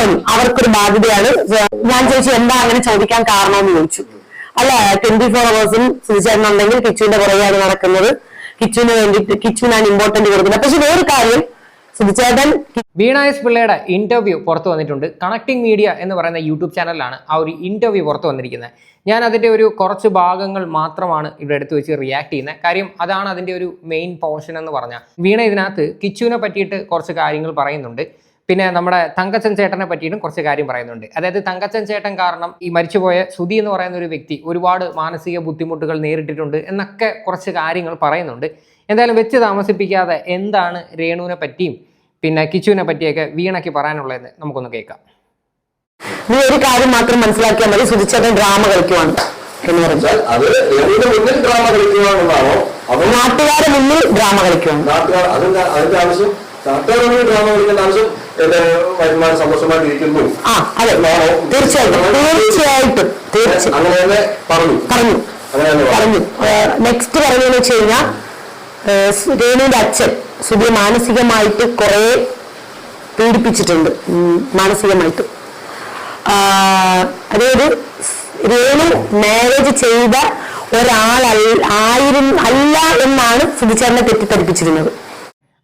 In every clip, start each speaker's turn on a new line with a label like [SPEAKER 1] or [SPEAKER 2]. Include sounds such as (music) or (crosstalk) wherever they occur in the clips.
[SPEAKER 1] പറഞ്ഞു അവർക്കൊരു ബാധ്യതയാണ്. ഞാൻ ചോദിച്ചു എന്താ അങ്ങനെ ചോദിക്കാൻ കാരണമെന്ന് ചോദിച്ചു. അല്ല ട്വന്റി ഫോർ അവേഴ്സും സുധിച്ചേട്ടനുണ്ടെങ്കിൽ കിച്ചുവിന്റെ പുറകെയാണ് നടക്കുന്നത്. കിച്ചുവിന് വേണ്ടിയിട്ട് കിച്ചുവിനാണ് ഇമ്പോർട്ടന്റ് കൊടുക്കുന്നത്. പക്ഷെ വേറൊരു കാര്യം സുധിച്ചേട്ടൻ
[SPEAKER 2] വീണ എസ് പിള്ളയുടെ ഇന്റർവ്യൂ പുറത്തു വന്നിട്ടുണ്ട്. കണക്ടിംഗ് മീഡിയ എന്ന് പറയുന്ന യൂട്യൂബ് ചാനലിലാണ് ആ ഒരു ഇന്റർവ്യൂ പുറത്തു വന്നിരിക്കുന്നത്. ഞാൻ അതിന്റെ ഒരു കുറച്ച് ഭാഗങ്ങൾ മാത്രമാണ് ഇവിടെ എടുത്തു വെച്ച് റിയാക്ട് ചെയ്യുന്നത്. കാര്യം അതാണ് അതിന്റെ ഒരു മെയിൻ പോർഷൻ എന്ന് പറഞ്ഞാൽ വീണ ഇതിനകത്ത് കിച്ചുവിനെ പറ്റിയിട്ട് കുറച്ച് കാര്യങ്ങൾ പറയുന്നുണ്ട്. പിന്നെ നമ്മുടെ തങ്കച്ചൻ ചേട്ടനെ പറ്റിയിട്ടും കുറച്ച് കാര്യം പറയുന്നുണ്ട്. അതായത് തങ്കച്ചൻ ചേട്ടൻ കാരണം ഈ മരിച്ചുപോയ സുധി എന്ന് പറയുന്ന ഒരു വ്യക്തി ഒരുപാട് മാനസിക ബുദ്ധിമുട്ടുകൾ നേരിട്ടിട്ടുണ്ട് എന്നൊക്കെ കുറച്ച് കാര്യങ്ങൾ പറയുന്നുണ്ട്. എന്തായാലും വെച്ച് താമസിപ്പിക്കാതെ എന്താണ് രേണുവിനെ പറ്റിയും പിന്നെ കിച്ചുവിനെ പറ്റിയൊക്കെ വീണയ്ക്ക് പറയാനുള്ളതെന്ന് നമുക്കൊന്ന് കേൾക്കാം.
[SPEAKER 1] നീ ഒരു കാര്യം മാത്രം മനസ്സിലാക്കിയാൽ മതി. സുധിച്ചേട്ടൻ ഡ്രാമ കളിക്കുവാണ് എന്ന്
[SPEAKER 3] പറഞ്ഞാൽ. അത് മുന്നിൽ ഡ്രാമ
[SPEAKER 1] മുന്നിൽ ഡ്രാമ കളിക്കുവാണ്.
[SPEAKER 3] നാട്ടുകാർ അതിന്റെ അതിന്റെ ആവശ്യം? മുന്നിൽ ഡ്രാമ കളിക്കേണ്ട ആവശ്യം വരുമാനം
[SPEAKER 1] ആ അതെ തീർച്ചയായിട്ടും തീർച്ചയായിട്ടും
[SPEAKER 3] പറഞ്ഞു
[SPEAKER 1] പറഞ്ഞു നെക്സ്റ്റ് പറഞ്ഞതെന്ന് വെച്ച് കഴിഞ്ഞാൽ രേണുവിന്റെ അച്ഛൻ സുബി മാനസികമായിട്ട് കുറെ പീഡിപ്പിച്ചിട്ടുണ്ട് മാനസികമായിട്ട് അതായത് രേണു മാരേജ് ചെയ്ത ഒരാൾ ആയിരം അല്ല എന്നാണ് സുധിച്ചേട്ടനെ തെറ്റിദ്ധരിപ്പിച്ചിരുന്നത്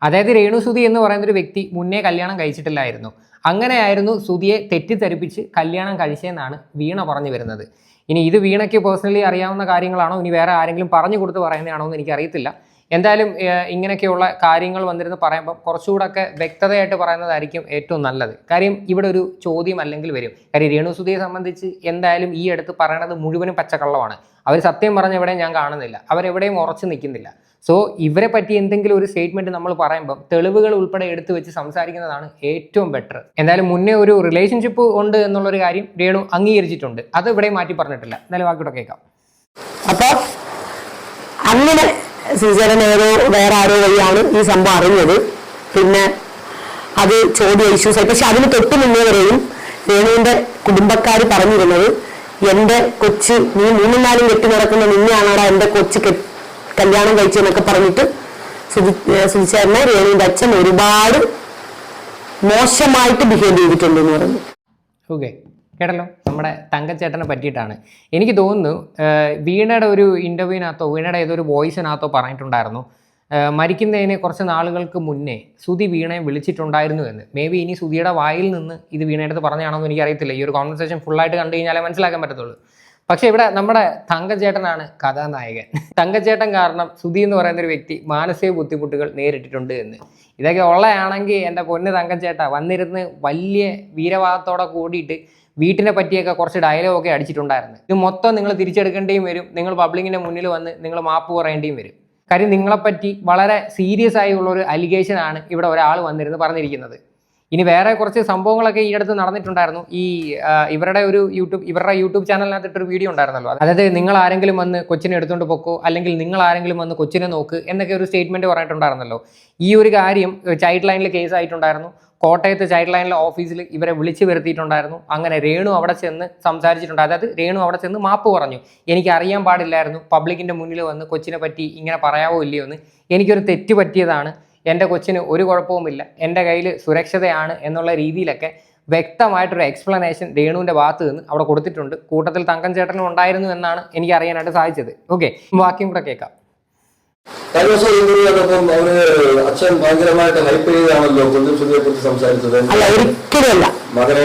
[SPEAKER 2] അതായത് രേണു സുധി എന്ന് പറയുന്ന ഒരു വ്യക്തി മുന്നേ കല്യാണം കഴിച്ചിട്ടില്ലായിരുന്നു. അങ്ങനെയായിരുന്നു സുധിയെ തെറ്റിദ്ധരിപ്പിച്ച് കല്യാണം കഴിച്ചതെന്നാണ് വീണ പറഞ്ഞു വരുന്നത്. ഇനി ഇത് വീണയ്ക്ക് പേഴ്സണലി അറിയാവുന്ന കാര്യങ്ങളാണോ? ഇനി വേറെ ആരെങ്കിലും പറഞ്ഞു കൊടുത്ത് പറയുന്നതാണോ എന്ന് എനിക്കറിയത്തില്ല. എന്തായാലും ഇങ്ങനെയൊക്കെയുള്ള കാര്യങ്ങൾ വന്നിരുന്ന് പറയുമ്പോൾ കുറച്ചുകൂടെയൊക്കെ വ്യക്തതയായിട്ട് പറയുന്നതായിരിക്കും ഏറ്റവും നല്ലത്. കാര്യം ഇവിടെ ഒരു ചോദ്യം അല്ലെങ്കിൽ വരും. കാര്യം രേണുസുതിയെ സംബന്ധിച്ച് എന്തായാലും ഈ അടുത്ത് പറയണത് മുഴുവനും പച്ചക്കള്ളമാണ്. അവർ സത്യം പറഞ്ഞ എവിടെയും ഞാൻ കാണുന്നില്ല. അവരെവിടെയും ഉറച്ചു നിൽക്കുന്നില്ല. സോ ഇവരെ പറ്റി എന്തെങ്കിലും ഒരു സ്റ്റേറ്റ്മെന്റ് നമ്മൾ പറയുമ്പോൾ തെളിവുകൾ ഉൾപ്പെടെ എടുത്തു വെച്ച് സംസാരിക്കുന്നതാണ് ഏറ്റവും ബെറ്റർ എന്തായാലും മുന്നേ ഒരു റിലേഷൻഷിപ്പ് ഉണ്ട് എന്നുള്ളൊരു കാര്യം രേണു അംഗീകരിച്ചിട്ടുണ്ട്. അത് ഇവിടെ മാറ്റി പറഞ്ഞിട്ടില്ല. എന്തായാലും ബാക്കിയോടെ കേൾക്കാം.
[SPEAKER 1] അപ്പോൾ അങ്ങനെ ശ്രീചരൻ ഏതോ വേറെ ആരോ വഴിയാണ് ഈ സംഭവം അറിഞ്ഞത്. പിന്നെ അത് ചോദ്യ ഇഷ്യൂസ് ആയി പക്ഷെ അതിന് തൊട്ട് മുന്നേ വരെയും രേണുവിന്റെ കുടുംബക്കാർ പറഞ്ഞിരുന്നത് എന്റെ കൊച്ച് നീ മൂന്നും നാലും കെട്ടി നടക്കുന്ന നിന്നെയാണോടാ എന്റെ കൊച്ച് കല്യാണം കഴിച്ചെന്നൊക്കെ പറഞ്ഞിട്ട് സുധി സുധിച്ചേരനെ രേണുവിന്റെ അച്ഛൻ ഒരുപാട് മോശമായിട്ട് ബിഹേവ് ചെയ്തിട്ടുണ്ട് എന്ന് പറഞ്ഞു.
[SPEAKER 2] ഓക്കെ കേട്ടല്ലോ? നമ്മുടെ തങ്കച്ചേട്ടനെ പറ്റിയിട്ടാണ്. എനിക്ക് തോന്നുന്നു വീണയുടെ ഒരു ഇന്റർവ്യൂവിനകത്തോ വീണയുടെ ഏതൊരു വോയിസിനകത്തോ പറഞ്ഞിട്ടുണ്ടായിരുന്നു. മരിക്കുന്നതിന് കുറച്ച് നാളുകൾക്ക് മുന്നേ സുതി വീണയെ വിളിച്ചിട്ടുണ്ടായിരുന്നു എന്ന്. മേ ബി ഇനി സുതിയുടെ വായിൽ നിന്ന് ഇത് വീണയുടെ അടുത്ത് പറഞ്ഞാണോ എന്ന് എനിക്കറിയത്തില്ല. ഈ ഒരു കോൺവെർസേഷൻ ഫുള്ളായിട്ട് കണ്ടു കഴിഞ്ഞാലേ മനസ്സിലാക്കാൻ പറ്റത്തുള്ളൂ. പക്ഷേ ഇവിടെ നമ്മുടെ തങ്കച്ചേട്ടനാണ് കഥാനായകൻ. തങ്കച്ചേട്ടൻ കാരണം സുധി എന്ന് പറയുന്ന ഒരു വ്യക്തി മാനസിക ബുദ്ധിമുട്ടുകൾ നേരിട്ടിട്ടുണ്ട് എന്ന്. ഇതൊക്കെ ഉള്ളതാണെങ്കിൽ എന്റെ പൊന്ന് തങ്കച്ചേട്ട വന്നിരുന്ന് വലിയ വീരവാദത്തോടെ കൂടിയിട്ട് വീട്ടിനെ പറ്റിയൊക്കെ കുറച്ച് ഡയലോഗൊക്കെ അടിച്ചിട്ടുണ്ടായിരുന്നു. ഇത് മൊത്തം നിങ്ങൾ തിരിച്ചെടുക്കേണ്ടിയും വരും. നിങ്ങൾ പബ്ലിക്കിന്റെ മുന്നിൽ വന്ന് നിങ്ങൾ മാപ്പ് പറയേണ്ടിയും വരും. കാര്യം നിങ്ങളെപ്പറ്റി വളരെ സീരിയസ് ആയുള്ള ഒരു അലിഗേഷൻ ആണ് ഇവിടെ ഒരാൾ വന്നിരുന്ന് പറഞ്ഞിരിക്കുന്നത്. ഇനി വേറെ കുറച്ച് സംഭവങ്ങളൊക്കെ ഈ അടുത്ത് നടന്നിട്ടുണ്ടായിരുന്നു. ഈ ഇവരുടെ ഒരു യൂട്യൂബ് ഇവരുടെ യൂട്യൂബ് ചാനലിനകത്തിട്ട് ഒരു വീഡിയോ ഉണ്ടായിരുന്നല്ലോ. അതായത് നിങ്ങൾ ആരെങ്കിലും വന്ന് കൊച്ചിനെ എടുത്തുകൊണ്ട് പോക്കോ അല്ലെങ്കിൽ നിങ്ങൾ ആരെങ്കിലും വന്ന് കൊച്ചിനെ നോക്ക് എന്നൊക്കെ ഒരു സ്റ്റേറ്റ്മെന്റ് പറഞ്ഞിട്ടുണ്ടായിരുന്നല്ലോ. ഈ ഒരു കാര്യം ചൈൽഡ് ലൈനിൽ കേസ് ആയിട്ടുണ്ടായിരുന്നു. കോട്ടയത്ത് ചൈൽഡ് ലൈനിലെ ഓഫീസിൽ ഇവരെ വിളിച്ചു വരുത്തിയിട്ടുണ്ടായിരുന്നു. അങ്ങനെ രേണു അവിടെ ചെന്ന് സംസാരിച്ചിട്ടുണ്ട്. അതായത് രേണു അവിടെ ചെന്ന് മാപ്പ് പറഞ്ഞു. എനിക്ക് അറിയാൻ പാടില്ലായിരുന്നു. പബ്ലിക്കിന്റെ മുന്നിൽ വന്ന് കൊച്ചിനെ പറ്റി ഇങ്ങനെ പറയാവോ ഇല്ലയോ എന്ന്. എനിക്കൊരു തെറ്റ് പറ്റിയതാണ്. എന്റെ കൊച്ചിന് ഒരു കുഴപ്പവുമില്ല. എന്റെ കയ്യിൽ സുരക്ഷിതയാണ് എന്നുള്ള രീതിയിലൊക്കെ വ്യക്തമായിട്ടൊരു എക്സ്പ്ലനേഷൻ രേണുവിന്റെ ഭാഗത്ത് നിന്ന് അവിടെ കൊടുത്തിട്ടുണ്ട്. കൂട്ടത്തിൽ തങ്കം ചേട്ടനും ഉണ്ടായിരുന്നു എന്നാണ് എനിക്ക് അറിയാനായിട്ട് സാധിച്ചത്. ഓക്കെ വാക്യം കൂടെ കേൾക്കാം.
[SPEAKER 3] കഴിഞ്ഞ ദിവസം ഇന്റർവ്യൂ കണ്ടപ്പം അവർ അച്ഛൻ ഭയങ്കരമായിട്ട് ഹൈപ്പ് ചെയ്താണല്ലോ കുഞ്ഞു സുധിയെ കുറിച്ച് സംസാരിച്ചത്.
[SPEAKER 1] അല്ല ഒരിക്കലും
[SPEAKER 3] മകനെ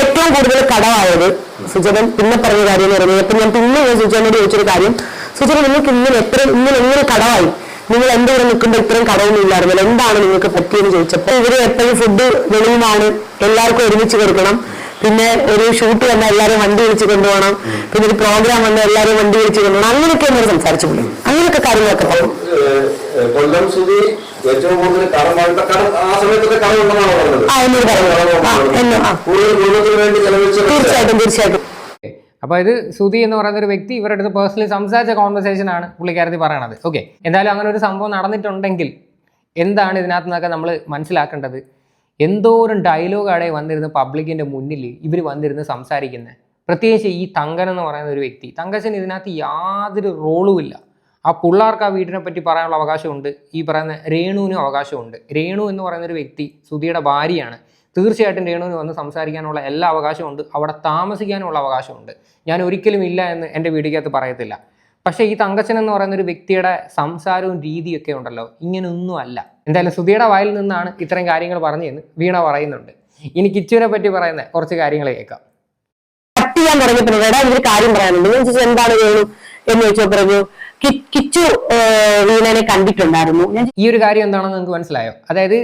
[SPEAKER 1] ഏറ്റവും കൂടുതൽ കടമായത് സുജനൻ പിന്നെ പറഞ്ഞ കാര്യം എന്ന് പറയുന്നത് ഇപ്പൊ ഞാൻ പിന്നെ ഞാൻ സുചേട്ടനോട് ചോദിച്ചൊരു കാര്യം. സുജന നിങ്ങൾക്ക് ഇങ്ങനെ എത്ര ഇങ്ങനെ എങ്ങനെ കടമായി. നിങ്ങൾ എന്റെ കൂടെ നിൽക്കുമ്പോൾ ഇത്രയും കടവും ഇല്ലായിരുന്നല്ലോ? എന്താണ് നിങ്ങൾക്ക് പറ്റിയെന്ന് ചോദിച്ചപ്പോൾ ഇവർ എപ്പോഴും ഫുഡ് വെളിയുമാണ് എല്ലാവർക്കും ഒരുമിച്ച് കൊടുക്കണം. പിന്നെ ഒരു ഷൂട്ട് വന്നാൽ എല്ലാവരും വണ്ടി വിളിച്ച് കൊണ്ടുപോകണം. പിന്നെ ഒരു പ്രോഗ്രാം വന്നാൽ എല്ലാവരും വണ്ടി വിളിച്ച് കൊണ്ടുപോകണം. അങ്ങനെയൊക്കെ നമ്മൾ സംസാരിച്ചു പോയി അങ്ങനെയൊക്കെ കാര്യങ്ങളൊക്കെ
[SPEAKER 3] ഏഹ്, കൊല്ലം സുധി ഏറ്റവും കൂടുതൽ കടം ആ സമയത്തൊക്കെ പറഞ്ഞത്?
[SPEAKER 1] തീർച്ചയായിട്ടും തീർച്ചയായിട്ടും.
[SPEAKER 2] അപ്പോൾ ഇത് സുധി എന്ന് പറയുന്ന ഒരു വ്യക്തി ഇവരുടെ അടുത്ത് പേഴ്സണലി സംസാരിച്ച കോൺവെർസേഷൻ ആണ് പുള്ളിക്കാരത്തി പറയണത്. ഓക്കെ എന്തായാലും അങ്ങനെ ഒരു സംഭവം നടന്നിട്ടുണ്ടെങ്കിൽ എന്താണ് ഇതിനകത്ത് നിന്നൊക്കെ നമ്മൾ മനസ്സിലാക്കേണ്ടത്? എന്തോരം ഡയലോഗാടെ വന്നിരുന്ന് പബ്ലിക്കിന്റെ മുന്നിൽ ഇവർ വന്നിരുന്ന് സംസാരിക്കുന്നത് പ്രത്യേകിച്ച് ഈ തങ്കൻ എന്ന് പറയുന്ന ഒരു വ്യക്തി. തങ്കച്ചൻ ഇതിനകത്ത് യാതൊരു റോളും ഇല്ല. ആ പിള്ളേർക്ക് ആ വീടിനെ പറ്റി പറയാനുള്ള അവകാശമുണ്ട്. ഈ പറയുന്ന രേണുവിനും അവകാശമുണ്ട്. രേണു എന്ന് പറയുന്ന ഒരു വ്യക്തി സുധിയുടെ ഭാര്യയാണ്. തീർച്ചയായിട്ടും രേണുവിന് വന്ന് സംസാരിക്കാനുള്ള എല്ലാ അവകാശമുണ്ട് അവിടെ താമസിക്കാനുള്ള അവകാശമുണ്ട് ഞാൻ ഒരിക്കലും ഇല്ല എന്ന് എന്റെ വീടിക്കകത്ത് പറയത്തില്ല. പക്ഷേ ഈ തങ്കച്ചൻ എന്ന് പറയുന്ന ഒരു വ്യക്തിയുടെ സംസാരവും രീതിയൊക്കെ ഉണ്ടല്ലോ. ഇങ്ങനെയൊന്നും അല്ല. എന്തായാലും സുധിയുടെ വായിൽ നിന്നാണ് ഇത്തരം കാര്യങ്ങൾ പറഞ്ഞതെന്ന് വീണ പറയുന്നുണ്ട്. ഇനി കിച്ചുവിനെ പറ്റി പറയുന്ന കുറച്ച് കാര്യങ്ങൾ കേൾക്കാം.
[SPEAKER 1] കട്ട് ചെയ്യാൻ തുടങ്ങിയപ്പോൾ എടാ ഇതൊരു കാര്യം പറയാനുണ്ട്. ഞാൻ ചോദിച്ചു എന്താണ് വേണു എന്ന് ചോദിച്ചാൽ പറഞ്ഞു "കി- കിച്ചു വീണനെ കണ്ടിട്ടുണ്ടായിരുന്നു.
[SPEAKER 2] ഈ ഒരു കാര്യം എന്താണെന്ന് നിങ്ങൾക്ക് മനസ്സിലായോ? അതായത്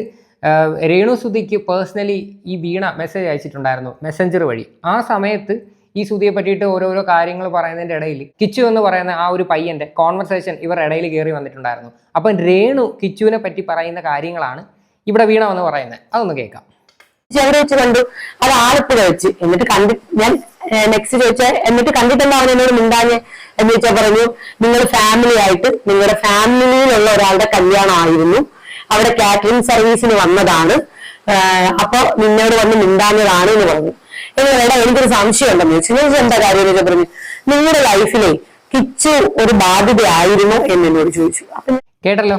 [SPEAKER 2] രേണു സുധിക്ക് പേഴ്സണലി ഈ വീണ മെസ്സേജ് അയച്ചിട്ടുണ്ടായിരുന്നു മെസ്സഞ്ചർ വഴി. ആ സമയത്ത് ഈ സുധിയെ പറ്റിയിട്ട് ഓരോരോ കാര്യങ്ങൾ പറയുന്നതിന്റെ ഇടയിൽ കിച്ചു എന്ന് പറയുന്ന ആ ഒരു പയ്യന്റെ കോൺവെർസേഷൻ ഇവർ ഇടയിൽ കയറി വന്നിട്ടുണ്ടായിരുന്നു. അപ്പം രേണു കിച്ചുവിനെ പറ്റി പറയുന്ന കാര്യങ്ങളാണ് ഇവിടെ വീണ എന്ന് പറയുന്നത്. അതൊന്ന് കേൾക്കാം.
[SPEAKER 1] വെച്ച് കണ്ടു. അത് ആലപ്പുഴ വെച്ച്. എന്നിട്ട് കണ്ടി ഞാൻ നെക്സ്റ്റ് ചോദിച്ച എന്നിട്ട് കണ്ടിട്ടുണ്ടോ അവൻ എന്നോട് മിണ്ടാഞ്ഞ്? എന്ന് ചോദിച്ചാൽ പറഞ്ഞു നിങ്ങൾ ഫാമിലി ആയിട്ട് നിങ്ങളുടെ ഫാമിലിയിലുള്ള ഒരാളുടെ കല്യാണം ആയിരുന്നു അവിടെ കാറ്ററിംഗ് സർവീസിന് വന്നതാണ്. അപ്പൊ നിന്നോട് വന്ന് മിണ്ടാഞ്ഞതാണ് എന്ന് പറഞ്ഞു. എടാ എനിക്കൊരു സംശയം ഉണ്ടെന്ന് ചോദിച്ചു ഞാൻ എന്താ കാര്യം എന്ന് പറഞ്ഞു നിങ്ങളുടെ ലൈഫിലെ കിച്ചു ഒരു ബാധ്യതയായിരുന്നു എന്ന് എന്നോട് ചോദിച്ചു.
[SPEAKER 2] കേട്ടല്ലോ?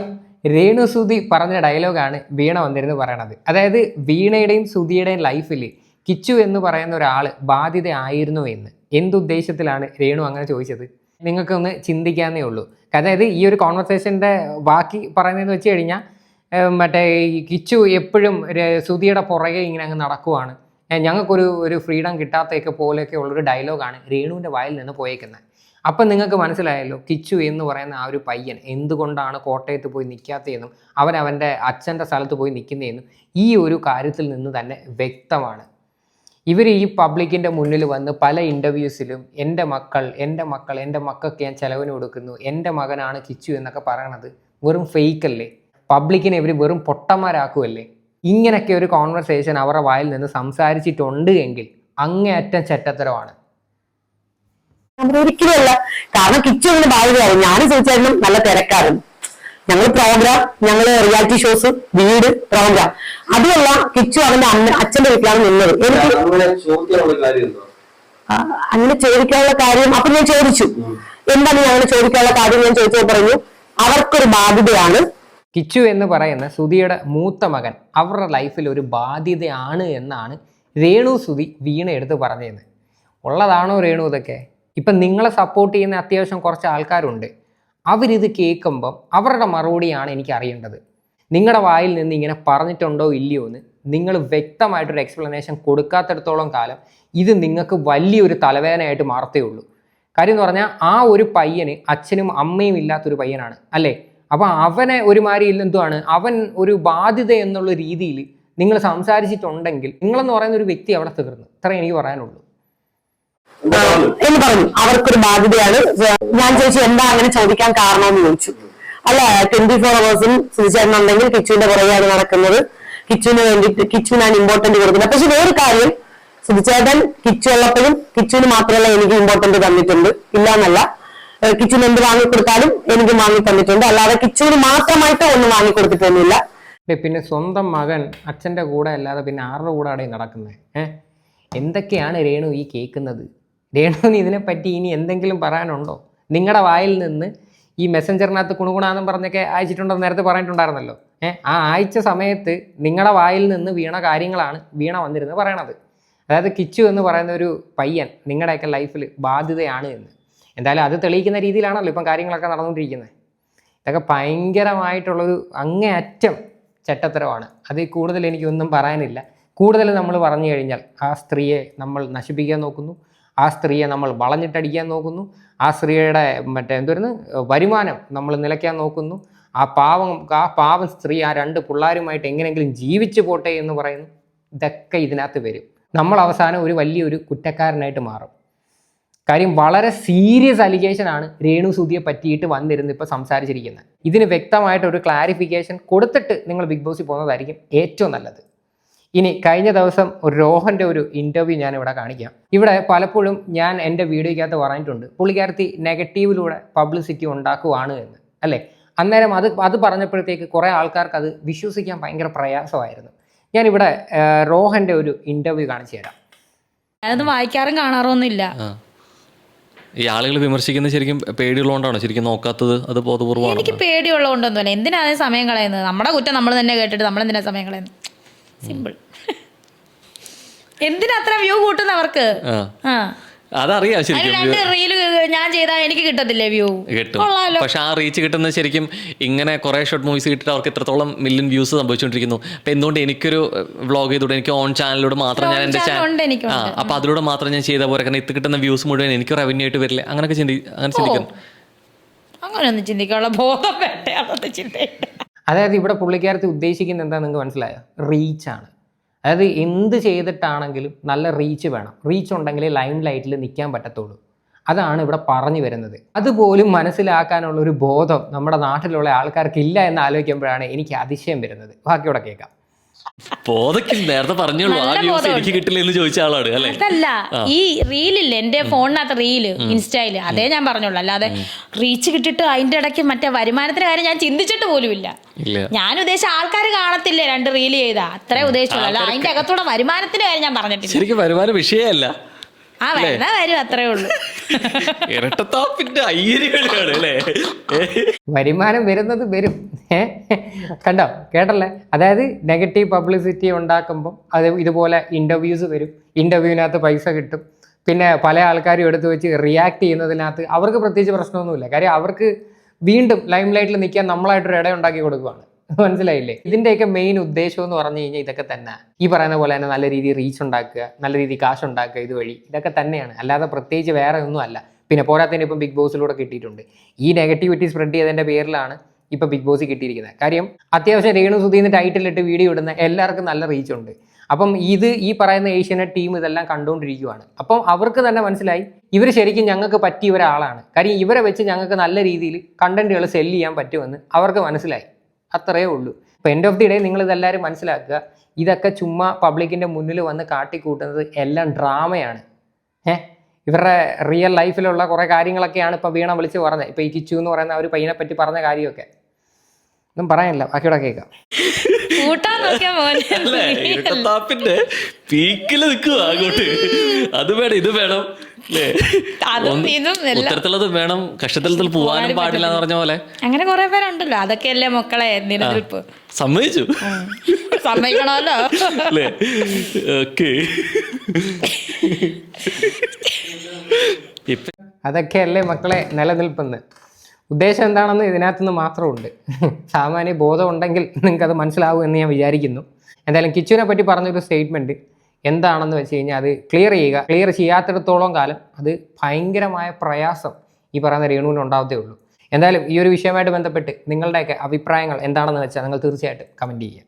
[SPEAKER 2] രേണു സുധി പറഞ്ഞ ഡയലോഗാണ് വീണ വന്നിരുന്ന് പറയണത്. അതായത് വീണയുടെയും സുധിയുടെയും ലൈഫിൽ കിച്ചു എന്ന് പറയുന്ന ഒരാൾ ബാധ്യത ആയിരുന്നു എന്ന്. എന്തുദ്ദേശത്തിലാണ് രേണു അങ്ങനെ ചോദിച്ചത്? നിങ്ങൾക്കൊന്ന് ചിന്തിക്കാന്നേ ഉള്ളൂ. അതായത് ഈ ഒരു കോൺവെർസേഷന്റെ ബാക്കി പറയുന്നതെന്ന് വെച്ച് കഴിഞ്ഞാൽ മറ്റേ കിച്ചു എപ്പോഴും സുധിയുടെ പുറകെ ഇങ്ങനെ അങ്ങ് നടക്കുവാണ്. ഞങ്ങൾക്കൊരു ഒരു ഫ്രീഡം കിട്ടാത്തയൊക്കെ പോലെയൊക്കെ ഉള്ളൊരു ഡയലോഗാണ് രേണുവിന്റെ വായിൽ നിന്ന് പോയേക്കുന്നത്. അപ്പം നിങ്ങൾക്ക് മനസ്സിലായല്ലോ കിച്ചു എന്ന് പറയുന്ന ആ ഒരു പയ്യൻ എന്തുകൊണ്ടാണ് കോട്ടയത്ത് പോയി നിൽക്കാത്തതെന്നും അവൻ അവന്റെ അച്ഛന്റെ സ്ഥലത്ത് പോയി നിൽക്കുന്നതെന്നും ഈ ഒരു കാര്യത്തിൽ നിന്ന് തന്നെ വ്യക്തമാണ്. ഇവർ ഈ പബ്ലിക്കിന്റെ മുന്നിൽ വന്ന് പല ഇന്റർവ്യൂസിലും എന്റെ മക്കൾ എന്റെ മക്കൾ എന്റെ മക്കൾക്ക് ഞാൻ ചിലവിന് കൊടുക്കുന്നു എന്റെ മകനാണ് കിച്ചു എന്നൊക്കെ പറയണത് വെറും ഫേക്ക് അല്ലേ? പബ്ലിക്കിനെ ഇവർ വെറും പൊട്ടന്മാരാക്കുമല്ലേ ഇങ്ങനെയൊക്കെ ഒരു കോൺവെർസേഷൻ അവരുടെ വായിൽ നിന്ന് സംസാരിച്ചിട്ടുണ്ട് എങ്കിൽ അങ്ങേയറ്റം ചെറ്റത്തരമാണ്.
[SPEAKER 1] ഒരിക്കലുമല്ല കാരണം കിച്ചു ബാധ്യതയാവും ഞാൻ ചോദിച്ചായിരുന്നു നല്ല തിരക്കായിരുന്നു. ഞങ്ങൾ പ്രോഗ്രാം ഞങ്ങൾ റിയാലിറ്റി ഷോസ് വീട് പ്രോഗ്രാം അതുമല്ല കിച്ചു അവന്റെ അമ്മ അച്ഛന്റെ വീട്ടിലാണ് നിന്നത്. എനിക്ക്
[SPEAKER 3] അങ്ങനെ ചോദിക്കാനുള്ള കാര്യം എന്തോ
[SPEAKER 1] ആ, അങ്ങനെ ചോദിക്കാനുള്ള കാര്യം അപ്പൊ ഞാൻ ചോദിച്ചു. എന്താണ് ഞങ്ങൾ ചോദിക്കാനുള്ള കാര്യം? ഞാൻ ചോദിച്ചത് പറഞ്ഞു അവർക്കൊരു ബാധ്യതയാണ്
[SPEAKER 2] കിച്ചു എന്ന് പറയുന്ന സുധിയുടെ മൂത്ത മകൻ അവരുടെ ലൈഫിൽ ഒരു ബാധ്യതയാണ് എന്നാണ് രേണു സുധി വീണ എടുത്ത് പറഞ്ഞിരുന്നത്. ഉള്ളതാണോ രേണു ഇതൊക്കെ? ഇപ്പം നിങ്ങളെ സപ്പോർട്ട് ചെയ്യുന്ന അത്യാവശ്യം കുറച്ച് ആൾക്കാരുണ്ട്. അവരിത് കേൾക്കുമ്പം അവരുടെ മറുപടിയാണ് എനിക്ക് അറിയേണ്ടത്. നിങ്ങളുടെ വായിൽ നിന്ന് ഇങ്ങനെ പറഞ്ഞിട്ടുണ്ടോ ഇല്ലയോ എന്ന് നിങ്ങൾ വ്യക്തമായിട്ടൊരു എക്സ്പ്ലനേഷൻ കൊടുക്കാത്തിടത്തോളം കാലം ഇത് നിങ്ങൾക്ക് വലിയൊരു തലവേദനയായിട്ട് മാറത്തേ ഉള്ളൂ. കാര്യം എന്ന് പറഞ്ഞാൽ ആ ഒരു പയ്യന് അച്ഛനും അമ്മയും ഇല്ലാത്തൊരു പയ്യനാണ് അല്ലേ? അപ്പൊ അവനെ ഒരുമാതിരി ഇല്ലെന്തുമാണ് അവൻ ഒരു ബാധ്യത എന്നുള്ള രീതിയിൽ നിങ്ങൾ സംസാരിച്ചിട്ടുണ്ടെങ്കിൽ നിങ്ങളെന്ന് പറയുന്ന ഒരു വ്യക്തി അവിടെ തീർന്നു. ഇത്ര എനിക്ക് പറയാനുള്ളൂ?
[SPEAKER 1] എന്ന് പറഞ്ഞു. അവർക്കൊരു ബാധ്യതയാണ്. ഞാൻ ചോദിച്ചു എന്താ അങ്ങനെ ചോദിക്കാൻ കാരണം എന്ന് ചോദിച്ചു. അല്ല ട്വന്റി ഫോർ അവേഴ്സും സുചേട്ടനുണ്ടെങ്കിൽ കിച്ചുവിന്റെ പുറകെയാണ് നടക്കുന്നത്. കിച്ചുവിന് വേണ്ടിയിട്ട് കിച്ചുവിനാണ് ഇമ്പോർട്ടന്റ് കൊടുക്കുന്നത്. പക്ഷെ വേറൊരു കാര്യം സുധിച്ചേട്ടൻ കിച്ചു ഉള്ളപ്പോഴും കിച്ചുവിന് മാത്രമല്ല എനിക്ക് ഇമ്പോർട്ടന്റ് തന്നിട്ടുണ്ട്. ഇല്ല എന്നല്ല ഏഹ് എന്ത് വാങ്ങി കൊടുത്താലും എനിക്ക് വാങ്ങി തന്നിട്ടുണ്ട്. അല്ലാതെ കിച്ചുവിന് മാത്രമായിട്ട് ഒന്നും വാങ്ങി
[SPEAKER 2] കൊടുത്തിട്ടൊന്നുമില്ല. പിന്നെ സ്വന്തം മകൻ അച്ഛന്റെ കൂടെ അല്ലാതെ പിന്നെ ആരുടെ കൂടെ അവിടെ നടക്കുന്നത് എന്തൊക്കെയാണ് രേണു ഈ കേൾക്കുന്നത് രേണുവിന് ഇതിനെപ്പറ്റി ഇനി എന്തെങ്കിലും പറയാനുണ്ടോ? നിങ്ങളുടെ വായിൽ നിന്ന് ഈ മെസ്സഞ്ചറിനകത്ത് കുണുകുണാന്നും പറഞ്ഞൊക്കെ അയച്ചിട്ടുണ്ടെന്ന് നേരത്തെ പറഞ്ഞിട്ടുണ്ടായിരുന്നല്ലോ. ഏഹ്? ആ അയച്ച സമയത്ത് നിങ്ങളുടെ വായിൽ നിന്ന് വീണ കാര്യങ്ങളാണ് വീണ വന്നിരുന്നത് പറയണത്. അതായത് കിച്ചു എന്ന് പറയുന്ന ഒരു പയ്യൻ നിങ്ങളുടെയൊക്കെ ലൈഫിൽ ബാധ്യതയാണ് എന്ന്. എന്തായാലും അത് തെളിയിക്കുന്ന രീതിയിലാണല്ലോ ഇപ്പം കാര്യങ്ങളൊക്കെ നടന്നുകൊണ്ടിരിക്കുന്നത്. ഇതൊക്കെ ഭയങ്കരമായിട്ടുള്ളൊരു അങ്ങേയറ്റം ചട്ടത്തരമാണ്. അതിൽ കൂടുതൽ എനിക്കൊന്നും പറയാനില്ല. കൂടുതൽ നമ്മൾ പറഞ്ഞു കഴിഞ്ഞാൽ ആ സ്ത്രീയെ നമ്മൾ നശിപ്പിക്കാൻ നോക്കുന്നു. ആ സ്ത്രീയെ നമ്മൾ വളഞ്ഞിട്ടടിക്കാൻ നോക്കുന്നു. ആ സ്ത്രീയുടെ മറ്റേ എന്തോരുന്ന്? വരുമാനം നമ്മൾ നിലയ്ക്കാൻ നോക്കുന്നു. ആ പാവം ആ പാവം സ്ത്രീ ആ രണ്ട് പിള്ളേരുമായിട്ട് എങ്ങനെയെങ്കിലും ജീവിച്ചു പോട്ടെ എന്ന് പറയുന്നു. ഇതൊക്കെ ഇതിനകത്ത് വരും. നമ്മൾ അവസാനം ഒരു വലിയൊരു കുറ്റക്കാരനായിട്ട് മാറും. കാര്യം വളരെ സീരിയസ് അലിഗേഷൻ ആണ് രേണു സുധിയെ പറ്റിയിട്ട് വന്നിരുന്ന് ഇപ്പോൾ സംസാരിച്ചിരിക്കുന്നത്. ഇതിന് വ്യക്തമായിട്ട് ഒരു ക്ലാരിഫിക്കേഷൻ കൊടുത്തിട്ട് നിങ്ങൾ ബിഗ് ബോസിൽ പോകുന്നതായിരിക്കും ഏറ്റവും നല്ലത്. ഇനി കഴിഞ്ഞ ദിവസം ഒരു രോഹന്റെ ഒരു ഇന്റർവ്യൂ ഞാൻ ഇവിടെ കാണിക്കാം. ഇവിടെ പലപ്പോഴും ഞാൻ എന്റെ വീഡിയോയ്ക്കകത്ത് പറഞ്ഞിട്ടുണ്ട് പുള്ളിക്കാരത്തി നെഗറ്റീവിലൂടെ പബ്ലിസിറ്റി ഉണ്ടാക്കുവാണ് എന്ന് അല്ലേ? അന്നേരം അത് അത് പറഞ്ഞപ്പോഴത്തേക്ക് കുറേ ആൾക്കാർക്ക് അത് വിശ്വസിക്കാൻ ഭയങ്കര പ്രയാസമായിരുന്നു. ഞാനിവിടെ റോഹന്റെ ഒരു ഇന്റർവ്യൂ കാണിച്ചു തരാം.
[SPEAKER 4] ഞാനത് വായിക്കാറും കാണാറൊന്നുമില്ല.
[SPEAKER 5] ഈ ആളുകൾ വിമർശിക്കുന്നത് ശരിക്കും പേടിയുള്ളതുകൊണ്ടാണോ? ശരിക്കും നോക്കാത്തത് അത് ബോധപൂർവം
[SPEAKER 4] എനിക്ക് പേടിയുള്ളതുകൊണ്ടൊന്നുമല്ല. എന്തിനാ അതിന് സമയം കളയുന്നത്? നമ്മുടെ കുറ്റം നമ്മൾ തന്നെ കേട്ടിട്ട് നമ്മൾ എന്തിനാ സമയം കളയുന്നത്? സിമ്പിൾ എന്തിനാ അത്ര വ്യൂ കൂട്ടുന്നവർക്ക്?
[SPEAKER 5] ആ.
[SPEAKER 4] ആ.
[SPEAKER 5] അതറിയാം
[SPEAKER 4] അതിന്
[SPEAKER 5] ശരിക്കും
[SPEAKER 4] രണ്ട് റീൽ ഞാൻ ചെയ്താൽ എനിക്ക് കിട്ടത്തില്ലേ വ്യൂ
[SPEAKER 5] കിട്ടും.
[SPEAKER 4] കൊള്ളാലോ.
[SPEAKER 5] പക്ഷെ ആ റീച്ച് കിട്ടുന്നത് ശരിക്കും ഇങ്ങനെ കുറെ ഷോർട്ട് മൂവീസ് കിട്ടിയിട്ട് അവർക്ക് എത്രത്തോളം മില്യൺ വ്യൂസ് സംഭവിച്ചുകൊണ്ടിരിക്കുന്നു. അപ്പൊ എന്തുകൊണ്ട് എനിക്കൊരു വ്ലോഗ് ചെയ്തൂടെ എനിക്ക് ഓൺ ചാനലിലൂടെ മാത്രം ഞാൻ എന്റെ
[SPEAKER 4] ഉണ്ട്
[SPEAKER 5] ചാനൽ. ആ അപ്പൊ അതിലൂടെ മാത്രം ഞാൻ ചെയ്ത പോലെ കാരണം ഇത് കിട്ടുന്ന വ്യൂസ് മുഴുവൻ എനിക്ക് റവന്യൂ ആയിട്ട് വരില്ല. അങ്ങനെയൊക്കെ ചിന്തി അങ്ങനെ ചിന്തിക്കുന്നു.
[SPEAKER 4] അങ്ങനെയൊന്നും ചിന്തിക്കാനുള്ള ബോധം ചിന്തയുണ്ട്
[SPEAKER 2] അതായത് ഇവിടെ പുള്ളിക്കാരത്തി ഉദ്ദേശിക്കുന്നത് എന്താ നിങ്ങൾക്ക് മനസ്സിലായോ? റീച്ചാണ് അതായത് എന്ത് ചെയ്തിട്ടാണെങ്കിലും നല്ല റീച്ച് വേണം. റീച്ച് ഉണ്ടെങ്കിലേ ലൈം ലൈറ്റിൽ നിൽക്കാൻ പറ്റത്തുള്ളൂ. അതാണ് ഇവിടെ പറഞ്ഞു വരുന്നത്. അതുപോലും മനസ്സിലാക്കാനുള്ള ഒരു ബോധം നമ്മുടെ നാട്ടിലുള്ള ആൾക്കാർക്ക് ഇല്ല എന്ന് ആലോചിക്കുമ്പോഴാണ് എനിക്ക് അതിശയം വരുന്നത്. ബാക്കിയോടെ കേൾക്കാം.
[SPEAKER 5] ബോധയ്ക്ക് നേരത്തെ പറഞ്ഞോളൂ. ആ
[SPEAKER 4] നല്ല
[SPEAKER 5] വ്യൂസ്
[SPEAKER 4] ബോധമുണ്ട്.
[SPEAKER 5] എനിക്ക് കിട്ടില്ല എന്ന് ചോദിച്ച ആളാണ് അല്ലേ?
[SPEAKER 4] അതല്ല ഈ റീലില്ല എന്റെ ഫോണിനകത്ത് റീൽ ഇൻസ്റ്റയിൽ അതേ ഞാൻ പറഞ്ഞോളൂ. അല്ലാതെ റീച്ച് കിട്ടിയിട്ട് അതിന്റെ ഇടയ്ക്ക് മറ്റേ വരുമാനത്തിന്റെ കാര്യം ഞാൻ ചിന്തിച്ചിട്ട് പോലും ഇല്ല. ഞാൻ ഉദ്ദേശിച്ച ആൾക്കാർ കാണത്തില്ലേ രണ്ട് റീൽ ചെയ്താ? അത്രേ ഉദ്ദേശിച്ചുള്ളൂ. അല്ല അതിന്റെ അകത്തൂടെ വരുമാനത്തിന്റെ കാര്യം ഞാൻ പറഞ്ഞിട്ടില്ല.
[SPEAKER 5] ശരിക്കും വരുമാന വിഷയമല്ല.
[SPEAKER 4] ആ വരുന്ന കാര്യം അത്രേ ഉള്ളൂ.
[SPEAKER 5] ഇരട്ടത്താപ്പിന്റെ അയ്യരികളിയാണ് അല്ലേ?
[SPEAKER 2] വരുമാനം വരുന്നത് വരും. കണ്ടോ? കേട്ടല്ലേ? അതായത് നെഗറ്റീവ് പബ്ലിസിറ്റി ഉണ്ടാക്കുമ്പോൾ അത് ഇതുപോലെ ഇന്റർവ്യൂസ് വരും. ഇന്റർവ്യൂവിനകത്ത് പൈസ കിട്ടും. പിന്നെ പല ആൾക്കാരും എടുത്തു വെച്ച് റിയാക്ട് ചെയ്യുന്നതിനകത്ത് അവർക്ക് പ്രത്യേകിച്ച് പ്രശ്നമൊന്നുമില്ല. കാര്യം അവർക്ക് വീണ്ടും ലൈം ലൈറ്റിൽ നിൽക്കാൻ നമ്മളായിട്ടൊരു ഇട ഉണ്ടാക്കി കൊടുക്കുവാണ്. (laughs) മനസ്സിലായില്ലേ? ഇതിന്റെയൊക്കെ മെയിൻ ഉദ്ദേശം എന്ന് പറഞ്ഞു കഴിഞ്ഞാൽ ഇതൊക്കെ തന്നെ. ഈ പറയുന്ന പോലെ തന്നെ നല്ല രീതിയിൽ റീച്ച് ഉണ്ടാക്കുക നല്ല രീതിയിൽ കാശ് ഉണ്ടാക്കുക ഇതുവഴി. ഇതൊക്കെ തന്നെയാണ്. അല്ലാതെ പ്രത്യേകിച്ച് വേറെ ഒന്നും അല്ല. പിന്നെ പോരാത്തതിന് ഇപ്പം ബിഗ് ബോസിലൂടെ കിട്ടിയിട്ടുണ്ട്. ഈ നെഗറ്റിവിറ്റി സ്പ്രെഡ് ചെയ്തതിന്റെ പേരിലാണ് ഇപ്പൊ ബിഗ് ബോസ് കിട്ടിയിരിക്കുന്നത്. കാര്യം അത്യാവശ്യം രേണു സുധീന്ന് ടൈറ്റിലിട്ട് വീഡിയോ ഇടുന്ന എല്ലാവർക്കും നല്ല റീച്ച് ഉണ്ട്. അപ്പം ഇത് ഈ പറയുന്ന ഏഷ്യനെറ്റ് ടീം ഇതെല്ലാം കണ്ടുകൊണ്ടിരിക്കുകയാണ് അപ്പം അവർക്ക് തന്നെ മനസ്സിലായി ഇവർ ശരിക്കും ഞങ്ങൾക്ക് പറ്റിയ ഒരാളാണ്. കാര്യം ഇവരെ വെച്ച് ഞങ്ങൾക്ക് നല്ല രീതിയിൽ കണ്ടന്റുകൾ സെല്ല് ചെയ്യാൻ പറ്റുമെന്ന് അവർക്ക് മനസ്സിലായി. അത്രയേ ഉള്ളൂ. അപ്പോൾ എൻഡ് ഓഫ് ദി ഡേ നിങ്ങൾ ഇതെല്ലാവരും മനസ്സിലാക്കുക ഇതൊക്കെ ചുമ്മാ പബ്ലിക്കിന്റെ മുന്നിൽ വന്ന് കാട്ടിക്കൂട്ടുന്നത് എല്ലാം ഡ്രാമയാണ് ഏഹ് ഇവരുടെ റിയൽ ലൈഫിലുള്ള കുറേ കാര്യങ്ങളൊക്കെയാണ് ഇപ്പോൾ വീണ വിളിച്ച് പറഞ്ഞത്. ഇപ്പോൾ ഈ കിച്ചു എന്ന് പറയുന്ന ഒരു പയ്യനെ പറ്റി പറഞ്ഞ കാര്യമൊക്കെ. ഒന്നും പറയാനില്ല. ബാക്കിയോടെ കേൾക്കാം. (laughs)
[SPEAKER 4] കൂട്ടാൻ നോക്കിയാ മോനെ
[SPEAKER 5] ഇരട്ടത്താപ്പിന്റെ പീക്കിൽ നിൽക്കുക അങ്ങോട്ട്. അത് വേണം ഇത് വേണം.
[SPEAKER 4] അതും ഇതും എല്ലാം.
[SPEAKER 5] ഉത്തരത്തിലത് വേണം കഷ്ടത്തിൽ പോവാനും പാടില്ല എന്ന് പറഞ്ഞ പോലെ.
[SPEAKER 4] അങ്ങനെ കുറെ പേരുണ്ടല്ലോ. അതൊക്കെയല്ലേ മക്കളെ നിലനിൽപ്പ്
[SPEAKER 5] സമ്മതിച്ചു.
[SPEAKER 4] സമ്മതിക്കണമല്ലോ.
[SPEAKER 5] അല്ലേ? ഓക്കെ.
[SPEAKER 2] അതൊക്കെയല്ലേ മക്കളെ നിലനിൽപ്പെന്ന്? ഉദ്ദേശം എന്താണെന്ന് ഇതിനകത്തുനിന്ന് മാത്രമുണ്ട്. സാമാന്യ ബോധം ഉണ്ടെങ്കിൽ നിങ്ങൾക്ക് അത് മനസ്സിലാവും എന്ന് ഞാൻ വിചാരിക്കുന്നു. എന്തായാലും കിച്ചുവിനെ പറ്റി പറഞ്ഞൊരു സ്റ്റേറ്റ്മെന്റ് എന്താണെന്ന് വെച്ച് കഴിഞ്ഞാൽ അത് ക്ലിയർ ചെയ്യുക. ക്ലിയർ ചെയ്യാത്തിടത്തോളം കാലം അത് ഭയങ്കരമായ പ്രയാസം ഈ പറയുന്ന രേണുവിന് ഉണ്ടാവത്തേ ഉള്ളൂ. എന്തായാലും ഈ ഒരു വിഷയമായിട്ട് ബന്ധപ്പെട്ട് നിങ്ങളുടെയൊക്കെ അഭിപ്രായങ്ങൾ എന്താണെന്ന് വെച്ചാൽ നിങ്ങൾ തീർച്ചയായിട്ടും കമന്റ് ചെയ്യുക.